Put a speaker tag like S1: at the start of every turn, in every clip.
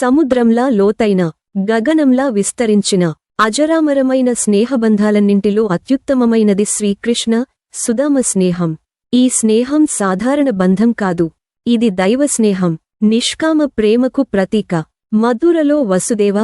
S1: సముద్రంలా లోతైన గగనంలా విస్తరించిన అజరామరమైన స్నేహబంధాలన్నింటిలో అత్యుత్తమమైనది శ్రీకృష్ణ సుదామ స్నేహం. ఈ స్నేహం సాధారణ బంధం కాదు. ఇది దైవ స్నేహం. నిష్కామ ప్రేమకు ప్రతీక. మధురలో వసుదేవ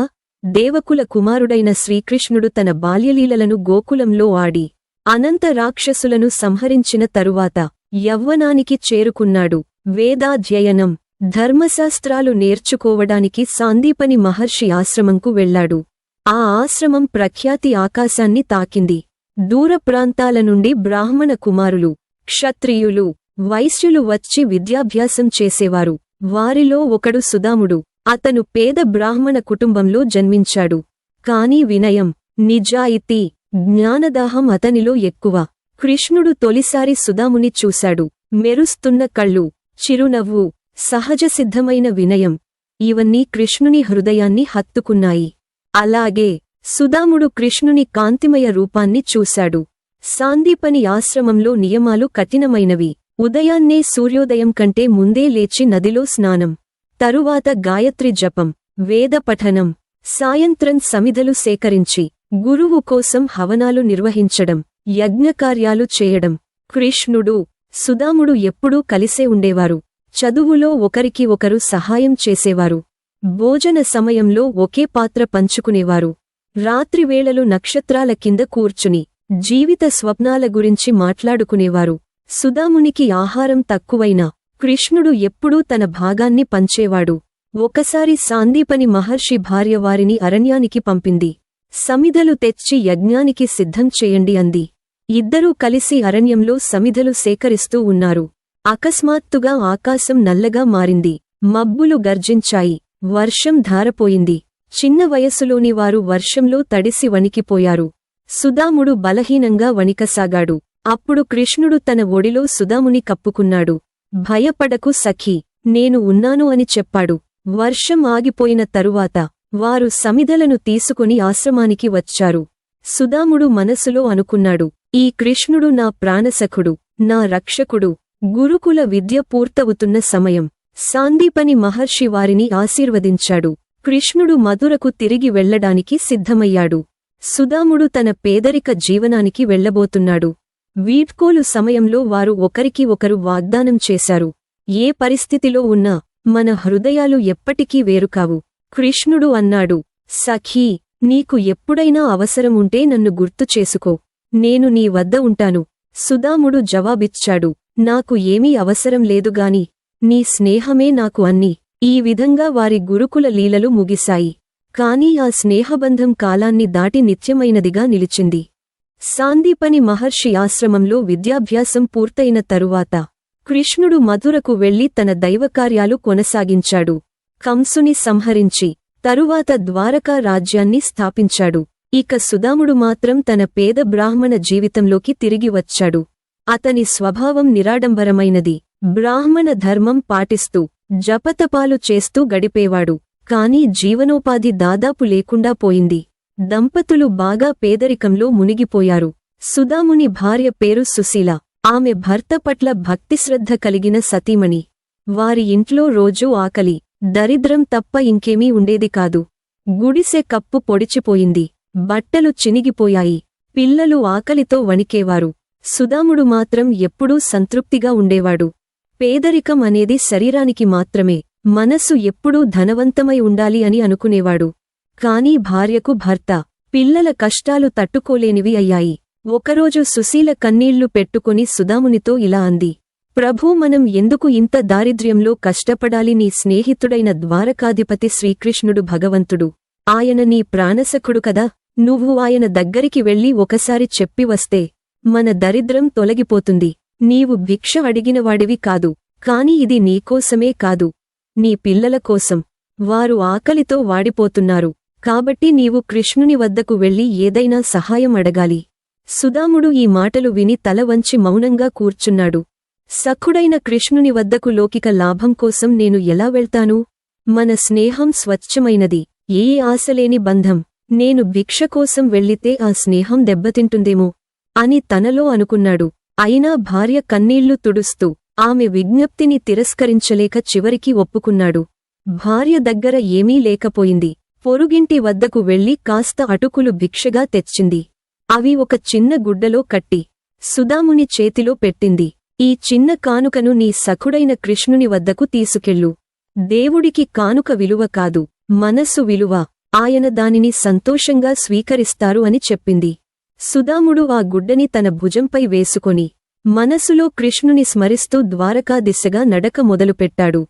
S1: దేవకుల కుమారుడైన శ్రీకృష్ణుడు తన బాల్యలీలలను గోకులంలో ఆడి అనంత రాక్షసులను సంహరించిన తరువాత యవ్వనానికి చేరుకున్నాడు. వేదాధ్యయనం. ధర్మశాస్త్రాలు నేర్చుకోవడానికి సాందీపని మహర్షి ఆశ్రమంకు వెళ్ళాడు ఆ ఆశ్రమం ప్రఖ్యాతి ఆకాశాన్ని తాకింది. దూర ప్రాంతాల నుండి బ్రాహ్మణ కుమారులు క్షత్రియులు వైశ్యులు వచ్చి విద్యాభ్యాసం చేసేవారు. వారిలో ఒకడు సుదాముడు అతను పేద బ్రాహ్మణ కుటుంబంలో జన్మించాడు. కాని వినయం నిజాయితీ జ్ఞానదాహం అతనిలో ఎక్కువ. కృష్ణుడు తొలిసారి సుదాముని చూశాడు. మెరుస్తున్న కళ్ళు చిరునవ్వు సహజసిద్ధమైన వినయం. ఇవన్నీ కృష్ణుని హృదయాన్ని హత్తుకున్నాయి. అలాగే సుదాముడు కృష్ణుని కాంతిమయ రూపాన్ని చూశాడు. సాందీపని ఆశ్రమంలో నియమాలు కఠినమైనవి. ఉదయాన్నే సూర్యోదయం కంటే ముందే లేచి నదిలో స్నానం. తరువాత గాయత్రి జపం వేద పఠనం సాయంత్రం సమిధలు సేకరించి గురువు కోసం హవనాలు నిర్వహించడం యజ్ఞకార్యాలు చేయడం. కృష్ణుడు సుదాముడు ఎప్పుడూ కలిసే ఉండేవారు. చదువులో ఒకరికి ఒకరు సహాయం చేసేవారు. భోజన సమయంలో ఒకే పాత్ర పంచుకునేవారు. రాత్రివేళలు నక్షత్రాల కింద కూర్చుని జీవిత స్వప్నాల గురించి మాట్లాడుకునేవారు. సుధామునికి ఆహారం తక్కువైనా కృష్ణుడు ఎప్పుడూ తన భాగాన్ని పంచేవాడు. ఒకసారి సాందీపని మహర్షి భార్య వారిని అరణ్యానికి పంపింది. సమిధలు తెచ్చి యజ్ఞానికి సిద్ధం చేయండి అంది. ఇద్దరూ కలిసి అరణ్యంలో సమిధలు సేకరిస్తూ ఉన్నారు. అకస్మాత్తుగా ఆకాశం నల్లగా మారింది. మబ్బులు గర్జించాయి. వర్షం ధారపోయింది. చిన్న వయసులోని వారు వర్షంలో తడిసి వణికిపోయారు. సుదాముడు బలహీనంగా వణికసాగాడు. అప్పుడు కృష్ణుడు తన ఒడిలో సుదాముని కప్పుకున్నాడు. భయపడకు సఖీ. నేను ఉన్నాను అని చెప్పాడు. వర్షం ఆగిపోయిన తరువాత వారు సమిధలను తీసుకుని ఆశ్రమానికి వచ్చారు. సుదాముడు మనసులో అనుకున్నాడు. ఈ కృష్ణుడు నా ప్రాణసఖుడు నా రక్షకుడు. గురుకుల విద్య పూర్తవుతున్న సమయం. సాందీపని మహర్షి వారిని ఆశీర్వదించాడు. కృష్ణుడు మధురకు తిరిగి వెళ్ళడానికి సిద్ధమయ్యాడు. సుదాముడు తన పేదరిక జీవనానికి వెళ్ళబోతున్నాడు వీడ్కోలు సమయంలో వారు ఒకరికి ఒకరు వాగ్దానం చేశారు. ఏ పరిస్థితిలో ఉన్నా మన హృదయాలు ఎప్పటికీ వేరుకావు. కృష్ణుడు అన్నాడు సఖీ నీకు ఎప్పుడైనా అవసరం ఉంటే నన్ను గుర్తు చేసుకో. నేను నీ వద్ద ఉంటాను. సుదాముడు జవాబిచ్చాడు నాకు ఏమీ అవసరం లేదుగాని నీ స్నేహమే నాకు అన్ని. ఈ విధంగా వారి గురుకుల లీలలు ముగిశాయి. కాని ఆ స్నేహబంధం కాలాన్ని దాటి నిత్యమైనదిగా నిలిచింది. సాందీపని మహర్షి ఆశ్రమంలో విద్యాభ్యాసం పూర్తయిన తరువాత కృష్ణుడు మధురకు వెళ్ళి తన దైవకార్యాలు కొనసాగించాడు. కంసుని సంహరించి తరువాత ద్వారకా రాజ్యాన్ని స్థాపించాడు. ఇక సుదాముడు మాత్రం తన పేద బ్రాహ్మణ జీవితంలోకి తిరిగి వచ్చాడు. అతని స్వభావం నిరాడంబరమైనది. బ్రాహ్మణ ధర్మం పాటిస్తూ జపతపాలు చేస్తూ గడిపేవాడు. కాని జీవనోపాధి దాదాపు లేకుండా పోయింది. దంపతులు బాగా పేదరికంలో మునిగిపోయారు. సుధాముని భార్య పేరు సుశీల. ఆమె భర్త పట్ల భక్తిశ్రద్ధ కలిగిన సతీమణి. వారి ఇంట్లో రోజూ ఆకలి దరిద్రం తప్ప ఇంకేమీ ఉండేది కాదు. గుడిసె కప్పు పొడిచిపోయింది. బట్టలు చినిగిపోయాయి. పిల్లలు ఆకలితో వణికేవారు. సుదాముడు మాత్రం ఎప్పుడూ సంతృప్తిగా ఉండేవాడు. పేదరికం అనేది శరీరానికి మాత్రమే మనస్సు ఎప్పుడూ ధనవంతమై ఉండాలి అని అనుకునేవాడు. కాని భార్యకు భర్త పిల్లల కష్టాలు తట్టుకోలేనివి అయ్యాయి. ఒకరోజు సుశీల కన్నీళ్ళు పెట్టుకుని సుదామునితో ఇలా అంది ప్రభూ మనం ఎందుకు ఇంత దారిద్ర్యంలో కష్టపడాలి? నీ స్నేహితుడైన ద్వారకాధిపతి శ్రీకృష్ణుడు భగవంతుడు. ఆయన నీ ప్రాణసఖుడు కదా. నువ్వు ఆయన దగ్గరికి వెళ్ళి ఒకసారి చెప్పి వస్తే మన దరిద్రం తొలగిపోతుంది. నీవు భిక్ష అడిగినవాడివి కాదు కాని ఇది నీకోసమే కాదు. నీ పిల్లల కోసం. వారు ఆకలితో వాడిపోతున్నారు. కాబట్టి నీవు కృష్ణుని వద్దకు వెళ్ళి ఏదైనా సహాయం అడగాలి. సుదాముడు ఈ మాటలు విని తల వంచి మౌనంగా కూర్చున్నాడు. సఖుడైన కృష్ణుని వద్దకు లౌకిక లాభం కోసం నేను ఎలా వెళ్తాను? మన స్నేహం స్వచ్ఛమైనది. ఏ ఆశలేని బంధం. నేను భిక్ష కోసం వెళ్ళితే ఆ స్నేహం దెబ్బతింటుందేమో. అని తనలో అనుకున్నాడు. అయినా భార్య కన్నీళ్ళు తుడుస్తూ ఆమె విజ్ఞప్తిని తిరస్కరించలేక చివరికి ఒప్పుకున్నాడు. భార్య దగ్గర ఏమీ లేకపోయింది. పొరుగింటి వద్దకు వెళ్ళి కాస్త అటుకులు భిక్షగా తెచ్చింది. అవి ఒక చిన్న గుడ్డలో కట్టి సుదాముని చేతిలో పెట్టింది. ఈ చిన్న కానుకను నీ సఖుడైన కృష్ణుని వద్దకు తీసుకెళ్ళు. దేవుడికి కానుక విలువ కాదు మనస్సు విలువ. ఆయన దానిని సంతోషంగా స్వీకరిస్తారు అని చెప్పింది. సుదాముడు ఆ గుడ్డని తన భుజంపై వేసుకొని మనసులో కృష్ణుని స్మరిస్తూ ద్వారకా దిశగా నడక మొదలుపెట్టాడు.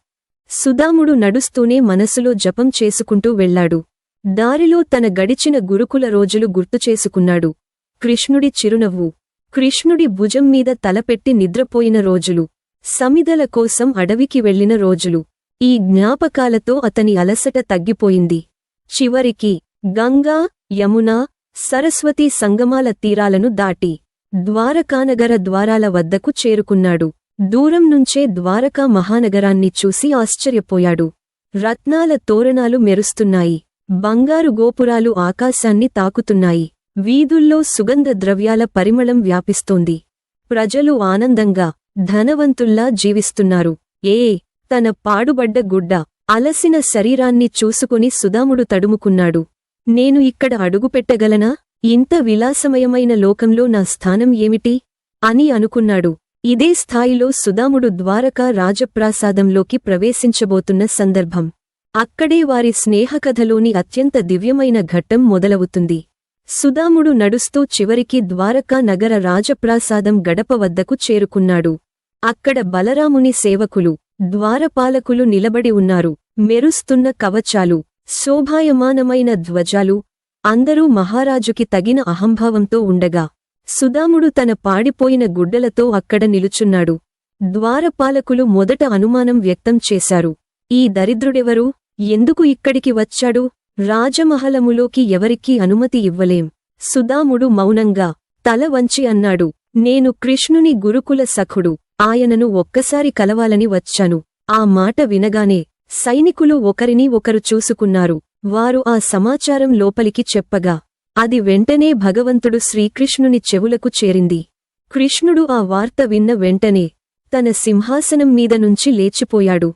S1: సుదాముడు నడుస్తూనే మనసులో జపం చేసుకుంటూ వెళ్ళాడు. దారిలో తన గడిచిన గురుకుల రోజులు గుర్తుచేసుకున్నాడు కృష్ణుడి చిరునవ్వు కృష్ణుడి భుజం మీద తలపెట్టి నిద్రపోయిన రోజులు సమిదల కోసం అడవికి వెళ్ళిన రోజులు. ఈ జ్ఞాపకాలతో అతని అలసట తగ్గిపోయింది. చివరికి గంగా యమున సరస్వతీ సంగమాల తీరాలను దాటి ద్వారకానగర ద్వారాల వద్దకు చేరుకున్నాడు. దూరం నుంచే ద్వారకా మహానగరాన్ని చూసి ఆశ్చర్యపోయాడు. రత్నాల తోరణాలు మెరుస్తున్నాయి. బంగారు గోపురాలు ఆకాశాన్ని తాకుతున్నాయి. వీధుల్లో సుగంధ ద్రవ్యాల పరిమళం వ్యాపిస్తోంది. ప్రజలు ఆనందంగా ధనవంతుల్లా జీవిస్తున్నారు. ఏ తన పాడుబడ్డ గుడ్డ అలసిన శరీరాన్ని చూసుకుని సుదాముడు తడుముకున్నాడు. నేను ఇక్కడ అడుగుపెట్టగలనా ఇంత విలాసమయమైన లోకంలో నా స్థానం ఏమిటి? అని అనుకున్నాడు. ఇదే స్థాయిలో సుదాముడు ద్వారకా రాజప్రాసాదంలోకి ప్రవేశించబోతున్న సందర్భం. అక్కడే వారి స్నేహకథలోని అత్యంత దివ్యమైన ఘట్టం మొదలవుతుంది. సుదాముడు నడుస్తూ చివరికి ద్వారకా నగర రాజప్రాసాదం గడప వద్దకు చేరుకున్నాడు. అక్కడ బలరాముని సేవకులు ద్వారపాలకులు నిలబడి ఉన్నారు. మెరుస్తున్న కవచాలు శోభాయమానమైన ధ్వజాలు అందరూ మహారాజుకి తగిన అహంభావంతో ఉండగా సుదాముడు తన పాడిపోయిన గుడ్డలతో అక్కడ నిలుచున్నాడు. ద్వారపాలకులు మొదట అనుమానం వ్యక్తం చేశారు. ఈ దరిద్రుడెవరు? ఎందుకు ఇక్కడికి వచ్చాడు? రాజమహలములోకి ఎవరికీ అనుమతి ఇవ్వలేం. సుదాముడు మౌనంగా తల వంచి అన్నాడు. నేను కృష్ణుని గురుకుల సఖుడు. ఆయనను ఒక్కసారి కలవాలని వచ్చాను. ఆ మాట వినగానే సైనికులు ఒకరిని ఒకరు చూసుకున్నారు. వారు ఆ సమాచారం లోపలికి చెప్పగా అది వెంటనే భగవంతుడు శ్రీకృష్ణుని చెవులకు చేరింది. కృష్ణుడు ఆ వార్త విన్న వెంటనే తన సింహాసనం మీద నుంచి లేచిపోయాడు.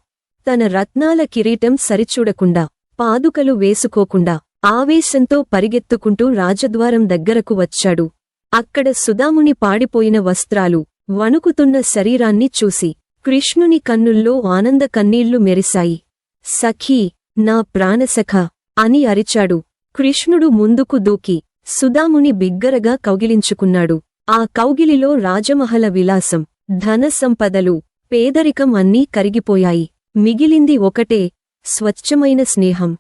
S1: తన రత్నాల కిరీటం సరిచూడకుండా పాదుకలు వేసుకోకుండా ఆవేశంతో పరిగెత్తుకుంటూ రాజద్వారం దగ్గరకు వచ్చాడు. అక్కడ సుదాముని పాడిపోయిన వస్త్రాలు వణుకుతున్న శరీరాన్ని చూసి కృష్ణుని కన్నుల్లో ఆనంద కన్నీళ్ళు మెరిశాయి. సఖీ నా ప్రాణసఖ అని అరిచాడు. కృష్ణుడు ముందుకు దూకి సుదాముని బిగ్గరగా కౌగిలించుకున్నాడు. ఆ కౌగిలిలో రాజమహల విలాసం ధన సంపదలు పేదరికం అన్నీ కరిగిపోయాయి. మిగిలింది ఒకటే స్వచ్ఛమైన స్నేహం.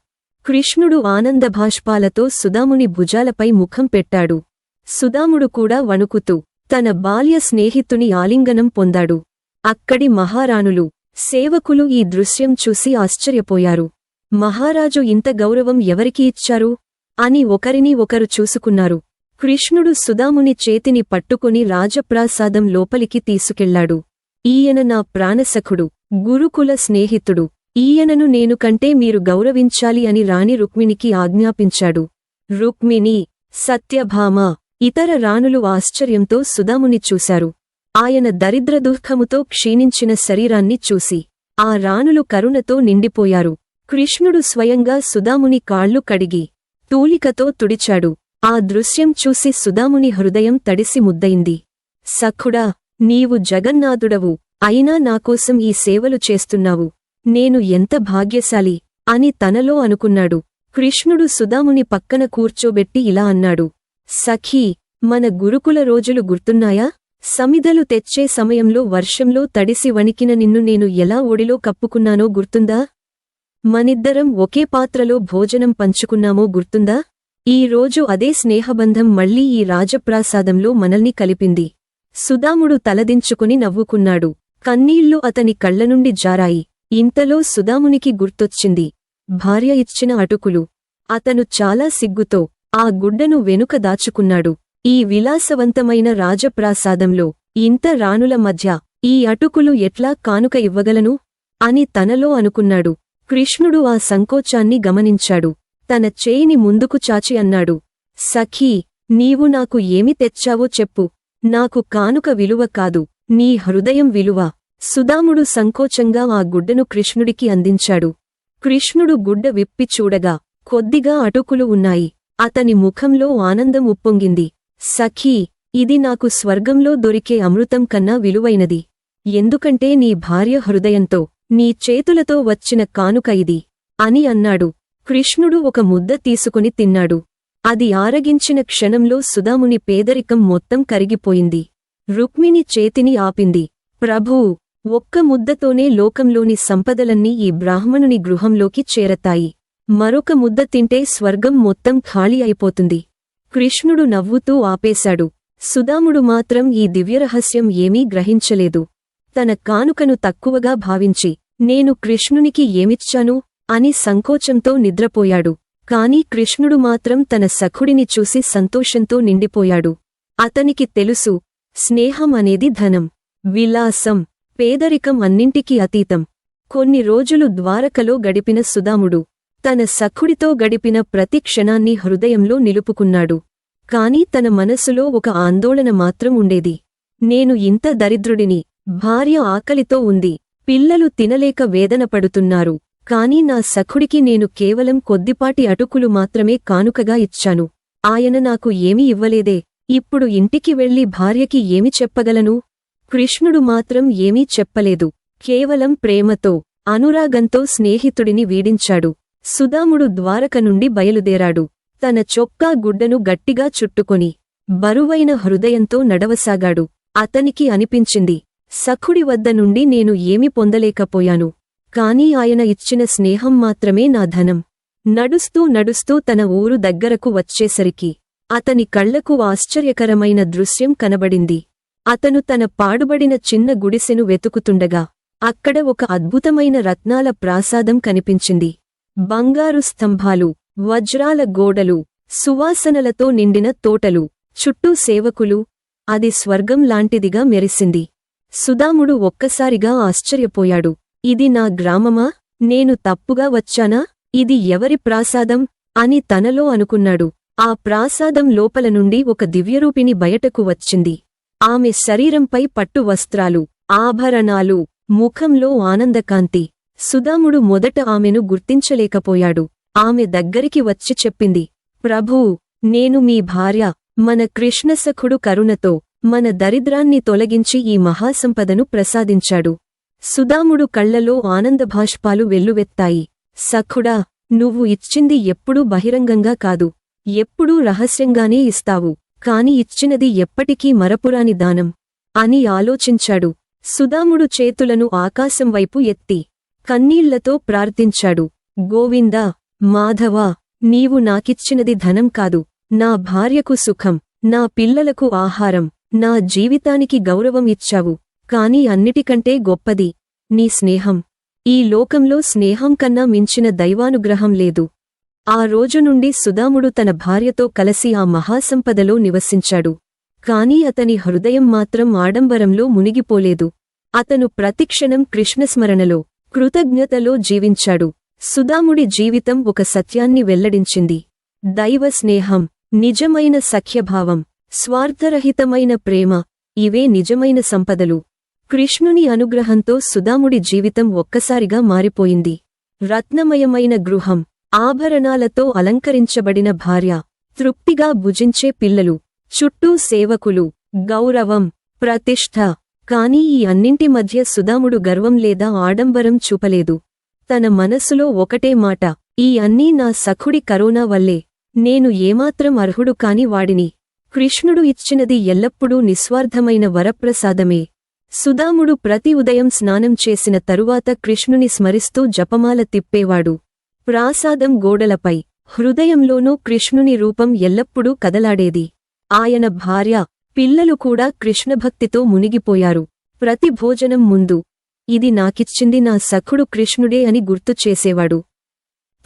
S1: కృష్ణుడు ఆనందభాష్పాలతో సుదాముని భుజాలపై ముఖం పెట్టాడు. సుదాముడు కూడా వణుకుతూ తన బాల్య స్నేహితుని ఆలింగనం పొందాడు. అక్కడి మహారాణులు సేవకులు ఈ దృశ్యం చూసి ఆశ్చర్యపోయారు. మహారాజు ఇంత గౌరవం ఎవరికి ఇచ్చారు? అని ఒకరిని ఒకరు చూసుకున్నారు. కృష్ణుడు సుదాముని చేతిని పట్టుకుని రాజప్రాసాదం లోపలికి తీసుకెళ్ళాడు. ఈయన నా ప్రాణసఖుడు గురుకుల స్నేహితుడు. ఈయనను నేను కంటే మీరు గౌరవించాలి అని రాణి రుక్మిణికి ఆజ్ఞాపించాడు. రుక్మిణి సత్యభామ ఇతర రాణులు ఆశ్చర్యంతో సుదాముని చూశారు. ఆయన దరిద్ర దుఃఖముతో క్షీణించిన శరీరాన్ని చూసి ఆ రాణులు కరుణతో నిండిపోయారు. కృష్ణుడు స్వయంగా సుదాముని కాళ్ళు కడిగి తూలికతో తుడిచాడు. ఆ దృశ్యం చూసి సుదాముని హృదయం తడిసి ముద్దయింది. సఖుడా నీవు జగన్నాథుడవు. అయినా నాకోసం ఈ సేవలు చేస్తున్నావు. నేను ఎంత భాగ్యశాలి అని తనలో అనుకున్నాడు. కృష్ణుడు సుదాముని పక్కన కూర్చోబెట్టి ఇలా అన్నాడు. సఖీ మన గురుకుల రోజులు గుర్తున్నాయా? సమిదలు తెచ్చే సమయంలో వర్షంలో తడిసి వణికిన నిన్ను నేను ఎలా ఒడిలో కప్పుకున్నానో గుర్తుందా? మనిద్దరం ఒకే పాత్రలో భోజనం పంచుకున్నామో గుర్తుందా? ఈ రోజు అదే స్నేహబంధం మళ్ళీ ఈ రాజప్రాసాదంలో మనల్ని కలిపింది. సుదాముడు తలదించుకుని నవ్వుకున్నాడు. కన్నీళ్ళు అతని కళ్ళనుండి జారాయి. ఇంతలో సుదామునికి గుర్తొచ్చింది. భార్య ఇచ్చిన అటుకులు. అతను చాలా సిగ్గుతో ఆ గుడ్డను వెనుక దాచుకున్నాడు. ఈ విలాసవంతమైన రాజప్రాసాదంలో ఇంత రాణుల మధ్య ఈ అటుకులు ఎట్లా కానుక ఇవ్వగలను? అని తనలో అనుకున్నాడు. కృష్ణుడు ఆ సంకోచాన్ని గమనించాడు. తన చేయిని ముందుకు చాచి అన్నాడు. సఖీ నీవు నాకు ఏమి తెచ్చావో చెప్పు. నాకు కానుక విలువ కాదు. నీ హృదయం విలువ. సుదాముడు సంకోచంగా ఆ గుడ్డను కృష్ణుడికి అందించాడు. కృష్ణుడు గుడ్డ విప్పి చూడగా కొద్దిగా అటుకులు ఉన్నాయి. అతని ముఖంలో ఆనందం ఉప్పొంగింది. సఖీ ఇది నాకు స్వర్గంలో దొరికే అమృతం కన్నా విలువైనది. ఎందుకంటే నీ భార్య హృదయంతో నీ చేతులతో వచ్చిన కానుక ఇది అని అన్నాడు. కృష్ణుడు ఒక ముద్ద తీసుకుని తిన్నాడు. అది ఆరగించిన క్షణంలో సుధాముని పేదరికం మొత్తం కరిగిపోయింది. రుక్మిణి చేతిని ఆపింది. ప్రభూ ఒక్క ముద్దతోనే లోకంలోని సంపదలన్నీ ఈ బ్రాహ్మణుని గృహంలోకి చేరతాయి. మరొక ముద్ద తింటే స్వర్గం మొత్తం ఖాళీ అయిపోతుంది. కృష్ణుడు నవ్వుతూ ఆపేశాడు. సుదాముడు మాత్రం ఈ దివ్యరహస్యం ఏమీ గ్రహించలేదు. తన కానుకను తక్కువగా భావించి నేను కృష్ణునికి ఏమిచ్చాను? అని సంకోచంతో నిద్రపోయాడు. కాని కృష్ణుడు మాత్రం తన సఖుడిని చూసి సంతోషంతో నిండిపోయాడు. అతనికి తెలుసు స్నేహం అనేది ధనం విలాసం పేదరికం అన్నింటికీ అతీతం. కొన్ని రోజులు ద్వారకలో గడిపిన సుదాముడు తన సఖుడితో గడిపిన ప్రతి క్షణాన్ని హృదయంలో నిలుపుకున్నాడు. కాని తన మనసులో ఒక ఆందోళన మాత్రం ఉండేది. నేను ఇంత దరిద్రుడిని భార్య ఆకలితో ఉంది పిల్లలు తినలేక వేదన పడుతున్నారు కాని నా సఖుడికి నేను కేవలం కొద్దిపాటి అటుకులు మాత్రమే కానుకగా ఇచ్చాను. ఆయన నాకు ఏమీ ఇవ్వలేదే ఇప్పుడు ఇంటికి వెళ్ళి భార్యకి ఏమి చెప్పగలను? కృష్ణుడు మాత్రం ఏమీ చెప్పలేదు కేవలం ప్రేమతో అనురాగంతో స్నేహితుడిని వీడించాడు. సుదాముడు ద్వారక నుండి బయలుదేరాడు. తన చొక్కా గుడ్డను గట్టిగా చుట్టుకొని బరువైన హృదయంతో నడవసాగాడు. అతనికి అనిపించింది సఖుడి వద్ద నుండి నేను ఏమి పొందలేకపోయాను. కాని ఆయన ఇచ్చిన స్నేహం మాత్రమే నా ధనం. నడుస్తూ నడుస్తూ తన ఊరు దగ్గరకు వచ్చేసరికి అతని కళ్ళకు ఆశ్చర్యకరమైన దృశ్యం కనబడింది. అతను తన పాడుబడిన చిన్న గుడిసెను వెతుకుతుండగా అక్కడ ఒక అద్భుతమైన రత్నాల ప్రాసాదం కనిపించింది. బంగారు స్తంభాలు వజ్రాల గోడలు సువాసనలతో నిండిన తోటలు చుట్టూ సేవకులు. అది స్వర్గం లాంటిదిగా మెరిసింది. సుదాముడు ఒక్కసారిగా ఆశ్చర్యపోయాడు. ఇది నా గ్రామమా? నేను తప్పుగా వచ్చానా? ఇది ఎవరి ప్రాసాదం? అని తనలో అనుకున్నాడు. ఆ ప్రాసాదం లోపల నుండి ఒక దివ్యరూపిణి బయటకు వచ్చింది. ఆమె శరీరంపై పట్టు వస్త్రాలు ఆభరణాలు ముఖంలో ఆనందకాంతి. సుదాముడు మొదట ఆమెను గుర్తించలేకపోయాడు. ఆమె దగ్గరికి వచ్చి చెప్పింది ప్రభూ నేను మీ భార్య మన కృష్ణసఖుడు కరుణతో మన దరిద్రాన్ని తొలగించి ఈ మహాసంపదను ప్రసాదించాడు సుదాముడు కళ్ళలో ఆనందభాష్పాలు వెల్లువెత్తాయి. సఖుడా నువ్వు ఇచ్చింది ఎప్పుడూ బహిరంగంగా కాదు. ఎప్పుడూ రహస్యంగానే ఇస్తావు. కాని ఇచ్చినది ఎప్పటికీ మరపురాని దానం అని ఆలోచించాడు. సుదాముడు చేతులను ఆకాశం వైపు ఎత్తి కన్నీళ్ళతో ప్రార్థించాడు. గోవిందా మాధవా నీవు నాకిచ్చినది ధనం కాదు. నా భార్యకు సుఖం నా పిల్లలకు ఆహారం నా జీవితానికి గౌరవం ఇచ్చావు. కాని అన్నిటికంటే గొప్పది నీ స్నేహం. ఈ లోకంలో స్నేహం కన్నా మించిన దైవానుగ్రహం లేదు. ఆ రోజు నుండి సుదాముడు తన భార్యతో కలసి ఆ మహాసంపదలో నివసించాడు. కాని అతని హృదయం మాత్రం ఆడంబరంలో మునిగిపోలేదు. అతను ప్రతిక్షణం కృష్ణస్మరణలో కృతజ్ఞతలో జీవించాడు. సుదాముడి జీవితం ఒక సత్యాన్ని వెల్లడించింది. దైవ స్నేహం నిజమైన సఖ్యభావం స్వార్థరహితమైన ప్రేమ ఇవే నిజమైన సంపదలు. కృష్ణుని అనుగ్రహంతో సుదాముడి జీవితం ఒక్కసారిగా మారిపోయింది. రత్నమయమైన గృహం ఆభరణాలతో అలంకరించబడిన భార్య తృప్తిగా భుజించే పిల్లలు చుట్టూ సేవకులు గౌరవం ప్రతిష్ఠ కాని ఈ అన్నింటి మధ్య సుదాముడు గర్వం లేదా ఆడంబరం చూపలేదు. తన మనస్సులో ఒకటే మాట ఈ అన్నీ నా సఖుడి కరోనా వల్లే. నేను ఏమాత్రం అర్హుడు కాని వాడిని. కృష్ణుడు ఇచ్చినది ఎల్లప్పుడూ నిస్వార్థమైన వరప్రసాదమే. సుదాముడు ప్రతి ఉదయం స్నానం చేసిన తరువాత కృష్ణుని స్మరిస్తూ జపమాల తిప్పేవాడు. ప్రాసాదం గోడలపై హృదయంలోనూ కృష్ణుని రూపం ఎల్లప్పుడూ కదలాడేది. ఆయన భార్య పిల్లలు కూడా కృష్ణభక్తితో మునిగిపోయారు. ప్రతి భోజనం ముందు ఇది నాకిచ్చింది నా సఖుడు కృష్ణుడే అని గుర్తు చేసేవాడు.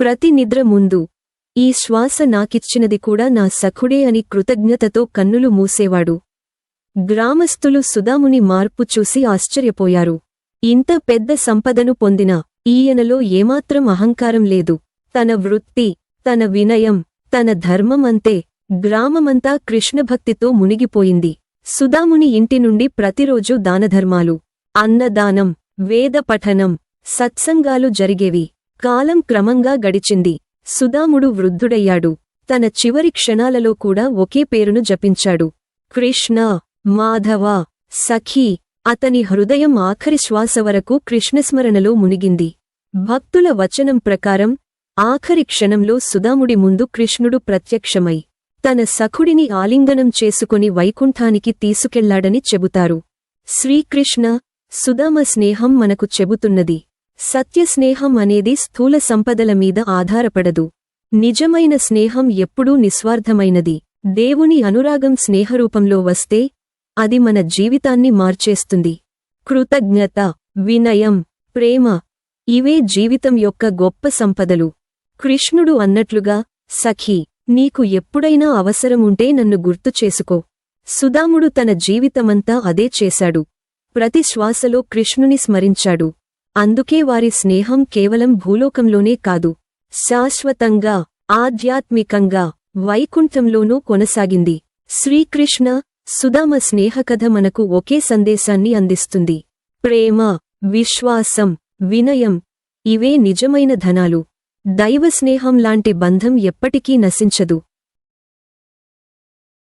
S1: ప్రతి నిద్ర ముందు ఈ శ్వాస నాకిచ్చినది కూడా నా సఖుడే అని కృతజ్ఞతతో కన్నులు మూసేవాడు. గ్రామస్థులు సుధాముని మార్పు చూసి ఆశ్చర్యపోయారు. ఇంత పెద్ద సంపదను పొందిన ఈయనలో ఏమాత్రం అహంకారం లేదు. తన వృత్తి తన వినయం తన ధర్మం అంతే గ్రామమంతా కృష్ణభక్తితో మునిగిపోయింది. సుదాముని ఇంటి నుండి ప్రతిరోజూ దానధర్మాలు అన్నదానం వేద పఠనం సత్సంగాలు జరిగేవి. కాలం క్రమంగా గడిచింది. సుధాముడు వృద్ధుడయ్యాడు. తన చివరి క్షణాలలో కూడా ఒకే పేరును జపించాడు. కృష్ణ మాధవ సఖీ అతని హృదయం ఆఖరి శ్వాస వరకు కృష్ణస్మరణలో మునిగింది. భక్తుల వచనం ప్రకారం ఆఖరి క్షణంలో సుదాముడి ముందు కృష్ణుడు ప్రత్యక్షమై తన సఖుడిని ఆలింగనం చేసుకుని వైకుంఠానికి తీసుకెళ్ళాడని చెబుతారు. శ్రీకృష్ణ సుదామ స్నేహం మనకు చెబుతున్నది. సత్యస్నేహం అనేది స్థూల సంపదల మీద ఆధారపడదు. నిజమైన స్నేహం ఎప్పుడూ నిస్వార్థమైనది. దేవుని అనురాగం స్నేహరూపంలో వస్తే అది మన జీవితాన్ని మార్చేస్తుంది. కృతజ్ఞత వినయం ప్రేమ ఇవే జీవితం యొక్క గొప్ప సంపదలు. కృష్ణుడు అన్నట్లుగా సఖీ నీకు ఎప్పుడైనా అవసరముంటే నన్ను గుర్తు చేసుకో. సుదాముడు తన జీవితమంతా అదే చేశాడు. ప్రతి శ్వాసలో కృష్ణుని స్మరించాడు. అందుకే వారి స్నేహం కేవలం భూలోకంలోనే కాదు. శాశ్వతంగా ఆధ్యాత్మికంగా వైకుంఠంలోనూ కొనసాగింది. శ్రీకృష్ణ సుదామ స్నేహకథ మనకు ఒకే సందేశాన్ని అందిస్తుంది. ప్రేమ విశ్వాసం వినయం ఇవే నిజమైన ధనాలు. దైవ స్నేహం లాంటి బంధం ఎప్పటికీ నశించదు.